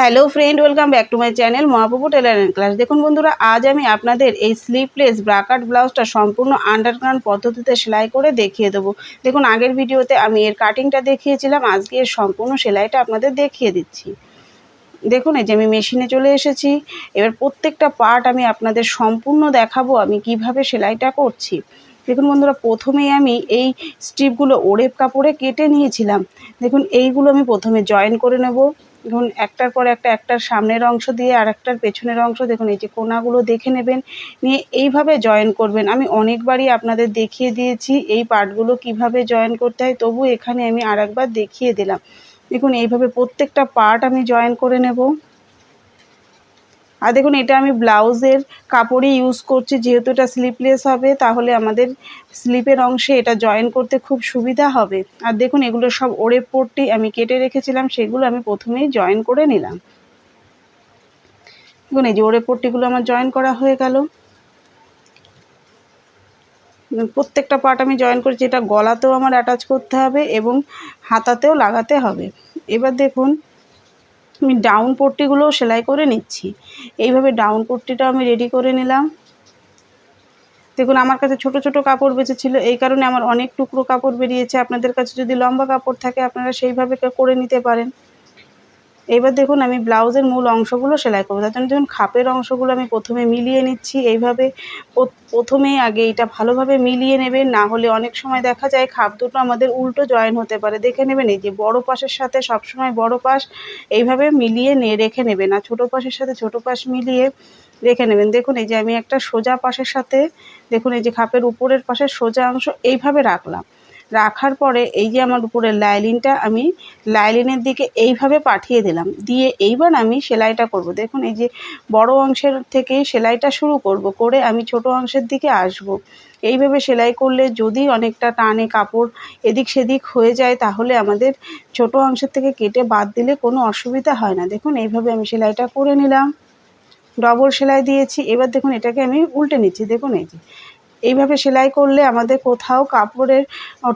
Hello friend, welcome back to my channel Mahaprabhu tailor class. দেখুন বন্ধুরা, আজ আমি আপনাদের এই স্লিপলেস ব্রাকাট ব্লাউজটা সম্পূর্ণ আন্ডারগ্রাউন্ড পদ্ধতিতে সেলাই করে দেখিয়ে দেবো। দেখুন, আগের ভিডিওতে আমি এর কাটিংটা দেখিয়েছিলাম, আজকে এর সম্পূর্ণ সেলাইটা আপনাদের দেখিয়ে দিচ্ছি। দেখুন, এই যে আমি মেশিনে চলে এসেছি, এবার প্রত্যেকটা পার্ট আমি আপনাদের সম্পূর্ণ দেখাবো, আমি কীভাবে সেলাইটা করছি। দেখুন বন্ধুরা, প্রথমেই আমি এই স্ট্রিপগুলো ওরেপ কাপড়ে কেটে নিয়েছিলাম। দেখুন, এইগুলো আমি প্রথমে জয়েন করে নেব। দেখুন, একটার পর একটা, একটার সামনের অংশ দিয়ে আর একটার পেছনের অংশ দেখুন, এই যে কোনাগুলো দেখে নেবেন, নিয়ে এইভাবে জয়েন করবেন। আমি অনেকবারই আপনাদের দেখিয়ে দিয়েছি এই পার্টগুলো কীভাবে জয়েন করতে হয়, তবু এখানে আমি আর দেখিয়ে দিলাম। দেখুন, এইভাবে প্রত্যেকটা পার্ট আমি জয়েন করে নেব। আর দেখুন, এটা আমি ব্লাউজের কাপড়ই ইউজ করছি। যেহেতু এটা স্লিপলেস হবে, তাহলে আমাদের স্লিপের অংশে এটা জয়েন করতে খুব সুবিধা হবে। আর দেখুন, এগুলো সব ওড়ে পট্টি আমি কেটে রেখেছিলাম, সেগুলো আমি প্রথমেই জয়েন করে নিলাম। দেখুন, এই যে ওড়ে পট্টিগুলো আমার জয়েন করা হয়ে গেল। প্রত্যেকটা পার্ট আমি জয়েন করেছি এটা গলাতেও আমার অ্যাটাচ করতে হবে এবং হাতাতেও লাগাতে হবে। এবার দেখুন আমি ডাউন পট্টিগুলো সেলাই করে নিচ্ছি। এইভাবে ডাউন পট্টিটা আমি রেডি করে নিলাম। দেখুন, আমার কাছে ছোট ছোট কাপড় বেঁচেছিল এই কারণে আমার অনেক টুকরো কাপড় বেরিয়েছে। আপনাদের কাছে যদি লম্বা কাপড় থাকে, আপনারা সেইভাবে করে নিতে পারেন। এইবার দেখুন আমি ব্লাউজের মূল অংশগুলো সেলাই করব। তার জন্য দেখুন খাপের অংশগুলো আমি প্রথমে মিলিয়ে নিচ্ছি। এইভাবে প্রথমেই আগে এটা ভালোভাবে মিলিয়ে নেবেন, না হলে অনেক সময় দেখা যায় খাপ দুটো আমাদের উল্টো জয়েন হতে পারে। দেখে নেবেন এই যে বড় পাশের সাথে সবসময় বড় পাশ, এইভাবে মিলিয়ে নিয়ে রেখে নেবেন। আর ছোটো পাশের সাথে ছোটো পাশ মিলিয়ে রেখে নেবেন। দেখুন এই যে আমি একটা সোজা পাশের সাথে, দেখুন এই যে খাপের উপরের পাশের সোজা অংশ এইভাবে রাখলাম। রাখার পরে এই যে আমার উপরের লাইলিনটা, আমি লাইলিনের দিকে এইভাবে পাঠিয়ে দিলাম। দিয়ে এইবার আমি সেলাইটা করব। দেখুন, এই যে বড় অংশের থেকে সেলাইটা শুরু করব, করে আমি ছোট অংশের দিকে আসব। এইভাবে সেলাই করলে যদি অনেকটা টানে কাপড় এদিক সেদিক হয়ে যায়, তাহলে আমাদের ছোট অংশের থেকে কেটে বাদ দিলে কোনো অসুবিধা হয় না। দেখুন, এইভাবে আমি সেলাইটা করে নিলাম। ডবল সেলাই দিয়েছি। এবার দেখুন, এটাকে আমি উল্টে নিচ্ছি। দেখুন, এই যে এইভাবে সেলাই করলে আমাদের কোথাও কাপড়ের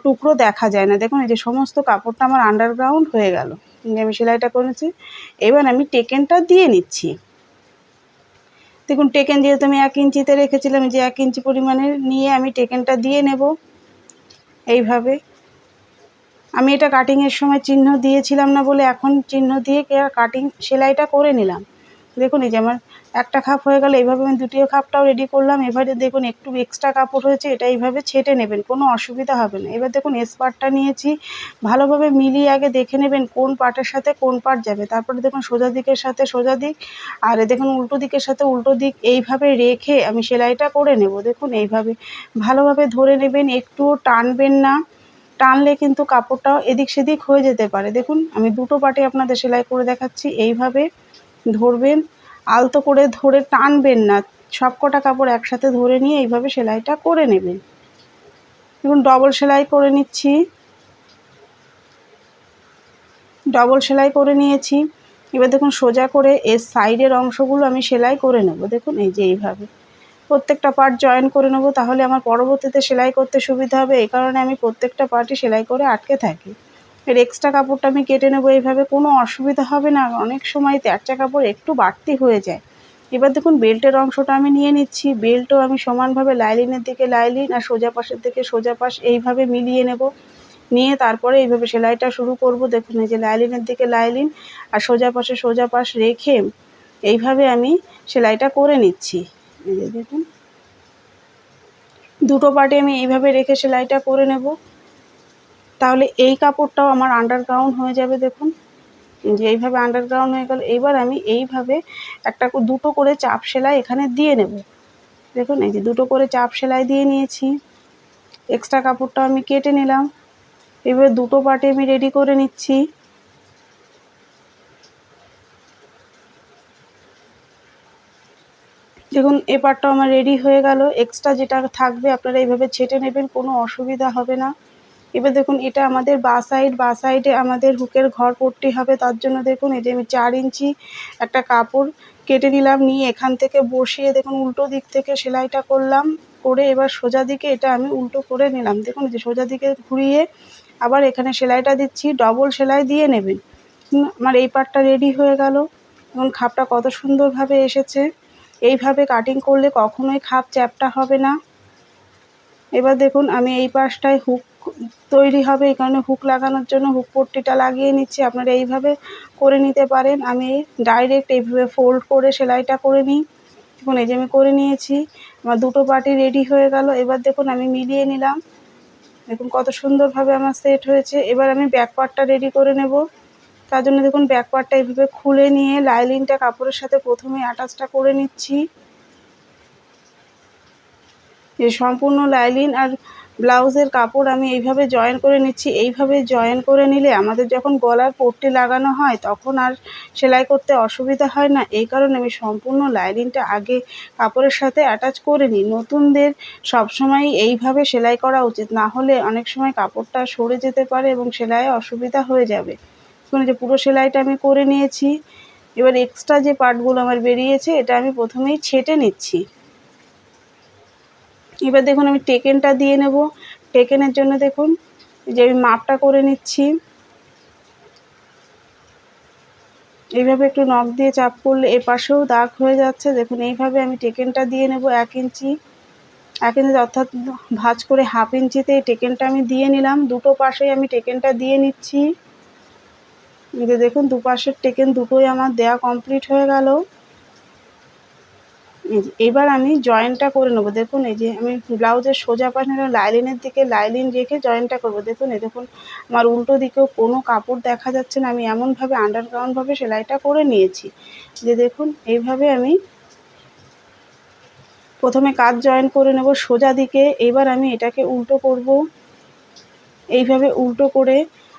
টুকরো দেখা যায় না। দেখুন, এই যে সমস্ত কাপড়টা আমার আন্ডারগ্রাউন্ড হয়ে গেল। আমি সেলাইটা করেছি। এবার আমি টেকেনটা দিয়ে নিচ্ছি। দেখুন, টেকেন যেহেতু আমি এক ইঞ্চিতে রেখেছিলাম যে এক ইঞ্চি পরিমাণের নিয়ে আমি টেকেনটা দিয়ে নেব। এইভাবে। আমি এটা কাটিংয়ের সময় চিহ্ন দিয়েছিলাম না বলে এখন চিহ্ন দিয়ে কাটিং সেলাইটা করে নিলাম। দেখুন, এই যে আমার একটা খাপ হয়ে গেল, এইভাবে আমি দ্বিতীয় খাপটাও রেডি করলাম। এবারে দেখুন, একটু এক্সট্রা কাপড় হয়েছে, এটা এইভাবে ছেটে নেবেন, কোনো অসুবিধা হবে না। এবার দেখুন এস পার্টটা নিয়েছি, ভালোভাবে মিলিয়ে আগে দেখে নেবেন কোন পার্টের সাথে কোন পার্ট যাবে। তারপরে দেখুন, সোজা দিকের সাথে সোজা দিক, আর দেখুন, উল্টো দিকের সাথে উল্টো দিক, এইভাবে রেখে আমি সেলাইটা করে নেব। দেখুন, এইভাবে ভালোভাবে ধরে নেবেন, একটুও টানবেন না। টানলে কিন্তু কাপড়টাও এদিক সেদিক হয়ে যেতে পারে। দেখুন, আমি দুটো পার্টে আপনাদের সেলাই করে দেখাচ্ছি। এইভাবে ধরবেন আলতো করে ধরে টানবেন না। সব কটা কাপড় একসাথে ধরে নিয়ে এইভাবে সেলাইটা করে নেবেন। দেখুন, ডবল সেলাই করে নিচ্ছি। ডবল সেলাই করে নিয়েছি। এবার দেখুন, সোজা করে এর সাইডের অংশগুলো আমি সেলাই করে নেব। দেখুন, এই যে এইভাবে। প্রত্যেকটা পার্ট জয়েন করে নেব, তাহলে আমার পরবর্তীতে সেলাই করতে সুবিধা হবে। এই কারণে আমি প্রত্যেকটা পার্টই সেলাই করে আটকে থাকি। এর এক্সট্রা কাপড়টা আমি কেটে নেব, এইভাবে কোনো অসুবিধা হবে না। অনেক সময় তেরচা কাপড় একটু বাড়তি হয়ে যায়। এবার দেখুন বেল্টের অংশটা আমি নিয়ে নিচ্ছি। বেল্টও আমি সমানভাবে লাইলিনের দিকে লাইলিন আর সোজা পাশের দিকে সোজা পাশ এইভাবে মিলিয়ে নেব। নিয়ে তারপরে এইভাবে সেলাইটা শুরু করব। দেখুন, এই যে লাইলিনের দিকে লাইলিন আর সোজা পাশে সোজা পাশ রেখে এইভাবে আমি সেলাইটা করে নিচ্ছি। দেখুন, দুটো পার্টে আমি এইভাবে রেখে সেলাইটা করে নেব। তাহলে এই কাপড়টাও আমার আন্ডারগ্রাউন্ড হয়ে যাবে দেখুন। যে এইভাবে আন্ডারগ্রাউন্ড হয়ে গেল এইবার আমি এইভাবে একটা দুটো করে চাপ সেলাই এখানে দিয়ে নেব। দেখুন, এই যে দুটো করে চাপ সেলাই দিয়ে নিয়েছি। এক্সট্রা কাপড়টা আমি কেটে নিলাম। এবার দুটো পার্টে আমি রেডি করে নিচ্ছি। দেখুন, এ পার্টটা আমার রেডি হয়ে গেল। এক্সট্রা যেটা থাকবে, আপনারা এইভাবে ছেটে নেবেন, কোনো অসুবিধা হবে না। এবার দেখুন এটা আমাদের বা সাইড বা সাইডে আমাদের হুকের ঘর পট্টি হবে। তার জন্য দেখুন এই যে আমি চার ইঞ্চি একটা কাপড় কেটে নিলাম, নিয়ে এখান থেকে বসিয়ে দেখুন উল্টো দিক থেকে সেলাইটা করলাম, করে এবার সোজা দিকে এটা আমি উল্টো করে নিলাম। দেখুন যে সোজা দিকে ঘুরিয়ে আবার এখানে সেলাইটা দিচ্ছি ডবল সেলাই দিয়ে নেবেন। আমার এই পার্টটা রেডি হয়ে গেল। এবং খাপটা কত সুন্দরভাবে এসেছে। এইভাবে কাটিং করলে কখনোই খাপ চ্যাপটা হবে না। এবার দেখুন আমি এই পাশটায় হুক তৈরি হবে, এই কারণে হুক লাগানোর জন্য হুক পট্টিটা লাগিয়ে নিচ্ছি। আপনারা এইভাবে করে নিতে পারেন। আমি ডাইরেক্ট এইভাবে ফোল্ড করে সেলাইটা করে নিই। দেখুন, এই যে আমি করে নিয়েছি, আমার দুটো পার্টি রেডি হয়ে গেল। এবার দেখুন, আমি মিলিয়ে নিলাম। দেখুন, কত সুন্দরভাবে আমার সেট হয়েছে। এবার আমি ব্যাক পার্টটা রেডি করে নেব। তার জন্য দেখুন ব্যাক পার্টটা এইভাবে খুলে নিয়ে লাইলিনটা কাপড়ের সাথে প্রথমে অ্যাটাচটা করে নিচ্ছি। যে সম্পূর্ণ লাইলিন আর ব্লাউজের কাপড় আমি এইভাবে জয়েন করে নিচ্ছি, এইভাবে জয়েন করে নিলে আমাদের যখন গলার পট্টি লাগানো হয় তখন আর সেলাই করতে অসুবিধা হয় না। এই কারণে আমি সম্পূর্ণ লাইনিংটা আগে কাপড়ের সাথে অ্যাটাচ করে নিই। নতুনদের সবসময় এইভাবে সেলাই করা উচিত, না হলে অনেক সময় কাপড়টা সরে যেতে পারে এবং সেলাই অসুবিধা হয়ে যাবে। শুনে যে পুরো সেলাইটা আমি করে নিয়েছি। এবার এক্সট্রা যে পার্টগুলো আমার বেরিয়েছে, এটা আমি প্রথমেই ছেটে নিচ্ছি। এবার দেখুন আমি টেকেনটা দিয়ে নেব। টেকেনের জন্য দেখুন যে আমি মাপটা করে নিচ্ছি। এইভাবে একটু নখ দিয়ে চাপ করলে এ পাশেও দাগ হয়ে যাচ্ছে। দেখুন, এইভাবে আমি টেকেনটা দিয়ে নেব এক ইঞ্চি। এক ইঞ্চি অর্থাৎ ভাজ করে হাফ ইঞ্চিতে টেকেনটা আমি দিয়ে নিলাম। দুটো পাশেই আমি টেকেনটা দিয়ে নিচ্ছি। দেখুন, দুপাশের টেকেন দুটোই আমার দেয়া কমপ্লিট হয়ে গেল। এবার আমি জয়েনটা করে নেব। দেখুন, এই যে আমি ব্লাউজের সোজা পাশে লাইলিনের দিকে লাইলিন রেখে জয়েনটা করব। দেখুন, এই দেখুন, আমার উল্টো দিকেও কোনো কাপড় দেখা যাচ্ছে না। আমি এমনভাবে আন্ডারগ্রাউন্ডভাবে সেলাইটা করে নিয়েছি যে দেখুন, এইভাবে আমি প্রথমে কাজ জয়েন করে নেব সোজা দিকে। এবার আমি এটাকে উল্টো করব। এইভাবে উল্টো করে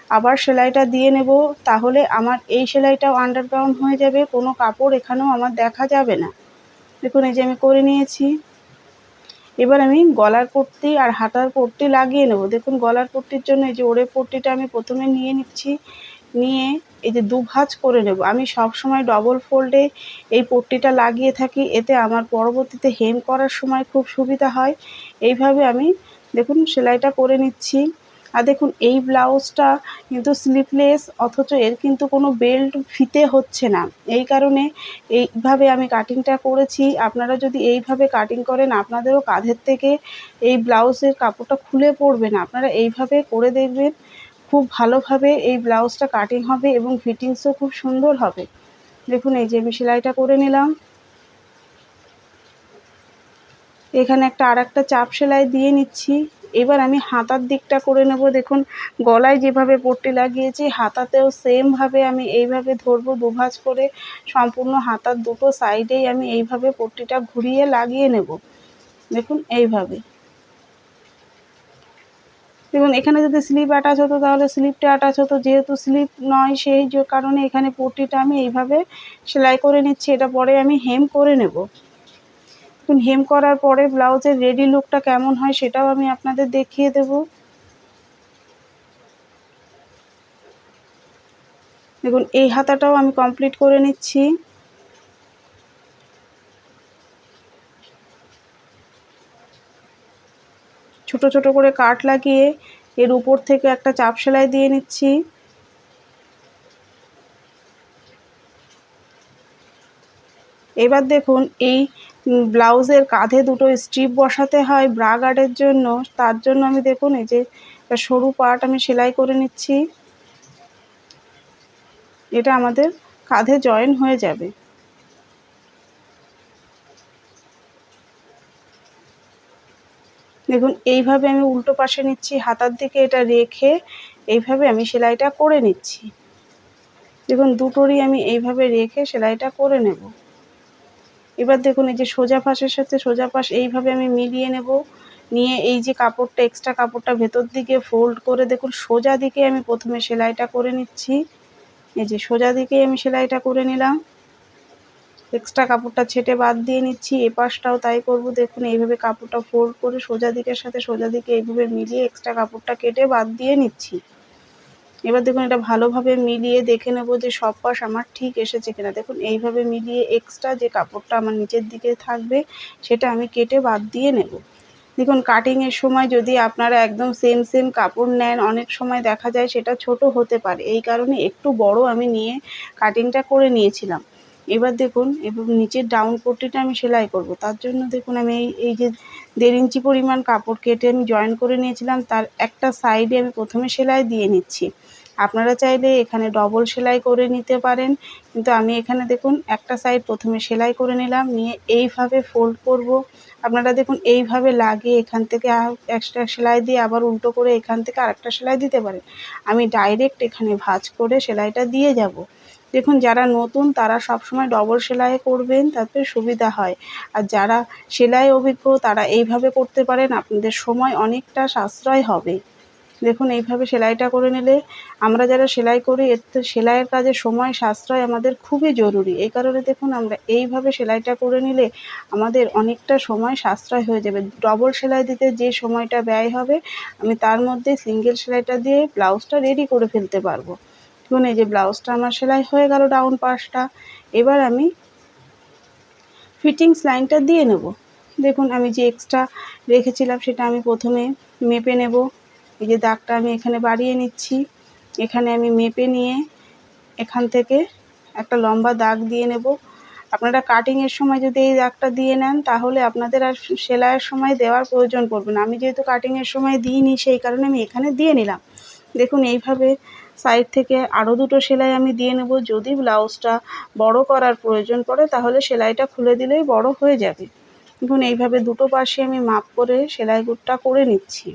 আবার সেলাইটা দিয়ে নেব। তাহলে আমার এই সেলাইটাও আন্ডারগ্রাউন্ড হয়ে যাবে। কোনো কাপড় এখানেও আমার দেখা যাবে না। দেখুন, এই যে আমি করে নিয়েছি। এবার আমি গলার পট্টি আর হাতার পট্টি লাগিয়ে নেব। দেখুন, গলার পট্টির জন্য এই যে ওরে পট্টিটা আমি প্রথমে নিয়ে নিচ্ছি। নিয়ে এই যে দুভাজ করে নেব। আমি সব সময় ডবল ফোল্ডে এই পট্টিটা লাগিয়ে থাকি। এতে আমার পরবর্তীতে হেম করার সময় খুব সুবিধা হয়। এইভাবে আমি, দেখুন, সেলাইটা করে নিচ্ছি। আর দেখুন, এই ব্লাউজটা কিন্তু স্লিপলেস অথচ এর কিন্তু কোনো বেল্ট ফিতে হচ্ছে না। এই কারণে এইভাবে আমি কাটিংটা করেছি। আপনারা যদি এইভাবে কাটিং করেন, আপনাদেরও কাঁধের থেকে এই ব্লাউজের কাপড়টা খুলে পড়বে না। আপনারা এইভাবে করে দেখবেন, খুব ভালোভাবে এই ব্লাউজটা কাটিং হবে এবং ফিটিংসও খুব সুন্দর হবে। দেখুন, এই যে আমি সেলাইটা করে নিলাম। এখানে একটা আর একটা চাপ সেলাই দিয়ে নিচ্ছি। এবার আমি হাতার দিকটা করে নেব। দেখুন, গলায় যেভাবে পট্টি লাগিয়েছি, হাতাতেও সেমভাবে আমি এইভাবে ধরবো দুভাজ করে। সম্পূর্ণ হাতার দুটো সাইডেই আমি এইভাবে পট্টিটা ঘুরিয়ে লাগিয়ে নেব। দেখুন, এইভাবে। দেখুন, এখানে যদি স্লিপ অ্যাটাচ হতো তাহলে স্লিপটা অ্যাটাচ হতো। যেহেতু স্লিপ নয়, সেই যে কারণে এখানে পট্টিটা আমি এইভাবে সেলাই করে নিচ্ছি। এটা পরে আমি হেম করে নেব। হেম করার পরে ব্লাউজের রেডি লুকটা কেমন হয় সেটাও আমি আপনাদের দেখিয়ে দেব। দেখুন, এই হাতাটাও আমি কমপ্লিট করে নিচ্ছি। ছোট ছোট করে কাট লাগিয়ে এর উপর থেকে একটা চাপ সেলাই দিয়ে নিচ্ছি। এবার দেখুন, এই ব্লাউজের কাঁধে দুটো স্ট্রিপ বসাতে হয় ব্রা গার্ডের জন্য। তার জন্য আমি দেখুন, এই যে সরু পার্ট আমি সেলাই করে নিচ্ছি। এটা আমাদের কাঁধে জয়েন হয়ে যাবে। দেখুন, এইভাবে আমি উল্টো পাশে নিচ্ছি, হাতার দিকে এটা রেখে এইভাবে আমি সেলাইটা করে নিচ্ছি। দেখুন, দুটোরই আমি এইভাবে রেখে সেলাইটা করে নেব। এবার দেখুন এই যে সোজা পাশের সাথে সোজা পাশ এইভাবে আমি মিলিয়ে নেব। নিয়ে এই যে কাপড়টা এক্সট্রা কাপড়টা ভেতর দিকে ফোল্ড করে দেখুন, সোজা দিকে আমি প্রথমে সেলাইটা করে নিচ্ছি। এই যে সোজা দিকে আমি সেলাইটা করে নিলাম। এক্সট্রা কাপড়টা ছেটে বাদ দিয়ে নিচ্ছি। এ পাশটাও তাই করব। দেখুন, এইভাবে কাপড়টা ফোল্ড করে সোজা দিকের সাথে সোজা দিকে এইভাবে মিলিয়ে এক্সট্রা কাপড়টা কেটে বাদ দিয়ে নিচ্ছি। এবার দেখুন এটা ভালোভাবে মিলিয়ে দেখে নেব যে সব পাশ আমার ঠিক এসেছে কিনা। দেখুন, এইভাবে মিলিয়ে এক্সট্রা যে কাপড়টা আমার নিচের দিকে থাকবে, সেটা আমি কেটে বাদ দিয়ে নেব। দেখুন কাটিংয়ের সময় যদি আপনারা একদম সেম সেম কাপড় নেন, অনেক সময় দেখা যায় সেটা ছোট হতে পারে। এই কারণে একটু বড় আমি নিয়ে কাটিংটা করে নিয়েছিলাম। এবার দেখুন, এবং নিচের ডাউন পট্টিটা আমি সেলাই করব। তার জন্য দেখুন, আমি এই এই যে দেড় ইঞ্চি পরিমাণ কাপড় কেটে আমি জয়েন করে নিয়েছিলাম, তার একটা সাইডে আমি প্রথমে সেলাই দিয়ে নিচ্ছি। আপনারা চাইলে এখানে ডবল সেলাই করে নিতে পারেন, কিন্তু আমি এখানে দেখুন, একটা সাইড প্রথমে সেলাই করে নিলাম, নিয়ে এইভাবে ফোল্ড করব। আপনারা দেখুন, এইভাবে লাগিয়ে এখান থেকে এক্সট্রা সেলাই দিয়ে আবার উল্টো করে এখান থেকে আরেকটা সেলাই দিতে পারেন। আমি ডাইরেক্ট এখানে ভাঁজ করে সেলাইটা দিয়ে যাব। দেখুন, যারা নতুন, তারা সবসময় ডবল সেলাই করবেন, তাতে সুবিধা হয়। আর যারা সেলাই অভিজ্ঞ, তারা এইভাবে করতে পারেন, আপনাদের সময় অনেকটা সাশ্রয় হবে। দেখুন, এইভাবে সেলাইটা করে নিলে আমরা যারা সেলাই করি এতে সেলাইয়ের কাজে সময় সাশ্রয় আমাদের খুবই জরুরি। এই কারণে দেখুন, আমরা এইভাবে সেলাইটা করে নিলে আমাদের অনেকটা সময় সাশ্রয় হয়ে যাবে। ডবল সেলাই দিতে যে সময়টা ব্যয় হবে, আমি তার মধ্যে সিঙ্গেল সেলাইটা দিয়ে ব্লাউজটা রেডি করে ফেলতে পারব। দেখুন এই যে ব্লাউজটা আমার সেলাই হয়ে গেল ডাউন পাশটা, এবার আমি ফিটিংস লাইনটা দিয়ে নেব। দেখুন, আমি যে এক্সট্রা রেখেছিলাম সেটা আমি প্রথমে মেপে নেব। এই যে দাগটা আমি এখানে বাড়িয়ে নিচ্ছি। এখানে আমি মেপে নিয়ে এখান থেকে একটা লম্বা দাগ দিয়ে নেব। আপনারা কাটিংয়ের সময় যদি এই দাগটা দিয়ে নেন, তাহলে আপনাদের আর সেলাইয়ের সময় দেওয়ার প্রয়োজন পড়বে না। আমি যেহেতু কাটিংয়ের সময় দিইনি, সেই কারণে আমি এখানে দিয়ে নিলাম। দেখুন, এইভাবে সাইড থেকে আরও দুটো সেলাই আমি দিয়ে নেব। যদি ব্লাউজটা বড় করার প্রয়োজন পড়ে, তাহলে সেলাইটা খুলে দিলেই বড় হয়ে যাবে। দেখুন, এইভাবে দুটো পাশে আমি মাপ করে সেলাই গুটটা করে নিচ্ছি।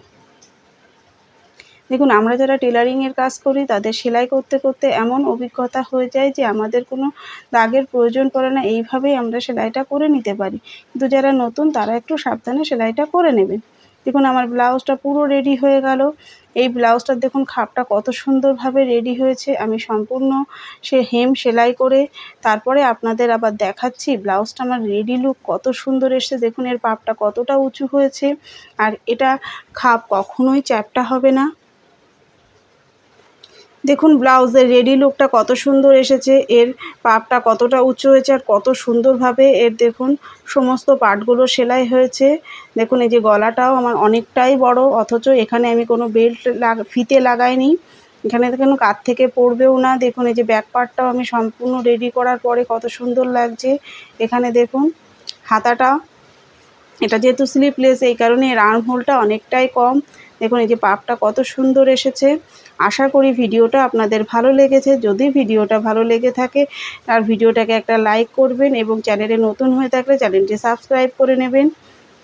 দেখুন, আমরা যারা টেলারিংয়ের কাজ করি, তাদের সেলাই করতে করতে এমন অভিজ্ঞতা হয়ে যায় যে আমাদের কোনো দাগের প্রয়োজন পড়ে না। এইভাবেই আমরা সেলাইটা করে নিতে পারি। কিন্তু যারা নতুন, তারা একটু সাবধানে সেলাইটা করে নেবেন। দেখুন, আমার ব্লাউজটা পুরো রেডি হয়ে গেল। এই ব্লাউজটার দেখুন, খাপটা কত সুন্দরভাবে রেডি হয়েছে। আমি সম্পূর্ণ সে হেম সেলাই করে তারপরে আপনাদের আবার দেখাচ্ছি, ব্লাউজটা আমার রেডি লুক কত সুন্দর এসছে। দেখুন, এর পাপটা কতটা উঁচু হয়েছে। আর এটা খাপ কখনোই চ্যাপটা হবে না। দেখুন, ব্লাউজের রেডি লুকটা কত সুন্দর এসেছে। এর পাপটা কতটা উঁচু হয়েছে আর কত সুন্দরভাবে এর দেখুন সমস্ত পার্টগুলো সেলাই হয়েছে। দেখুন, এই যে গলাটাও আমার অনেকটাই বড়, অথচ এখানে আমি কোনো বেল্ট লাগা ফিতে লাগাইনি। এখানে দেখুন কাত থেকে পড়বেও না। দেখুন, এই যে ব্যাক পার্টটাও আমি সম্পূর্ণ রেডি করার পরে কত সুন্দর লাগছে। এখানে দেখুন, হাতাটা এটা যেহেতু স্লিপলেস এই কারণে আর্ম হোলটা অনেকটাই কম। দেখুন, এই যে পাপটা কত সুন্দর এসেছে। আশা করি ভিডিওটা আপনাদের ভালো লেগেছে। যদি ভিডিওটা ভালো লেগে থাকে, আর ভিডিওটাকে একটা লাইক করবেন এবং চ্যানেলে নতুন হয়ে থাকলে চ্যানেলটি সাবস্ক্রাইব করে নেবেন।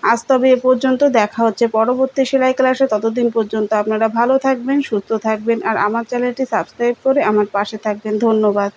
আজ তবে এ পর্যন্ত। দেখা হচ্ছে পরবর্তী সেলাই ক্লাসে ততদিন পর্যন্ত আপনারা ভালো থাকবেন, সুস্থ থাকবেন, আর আমার চ্যানেলটি সাবস্ক্রাইব করে আমার পাশে থাকবেন। ধন্যবাদ।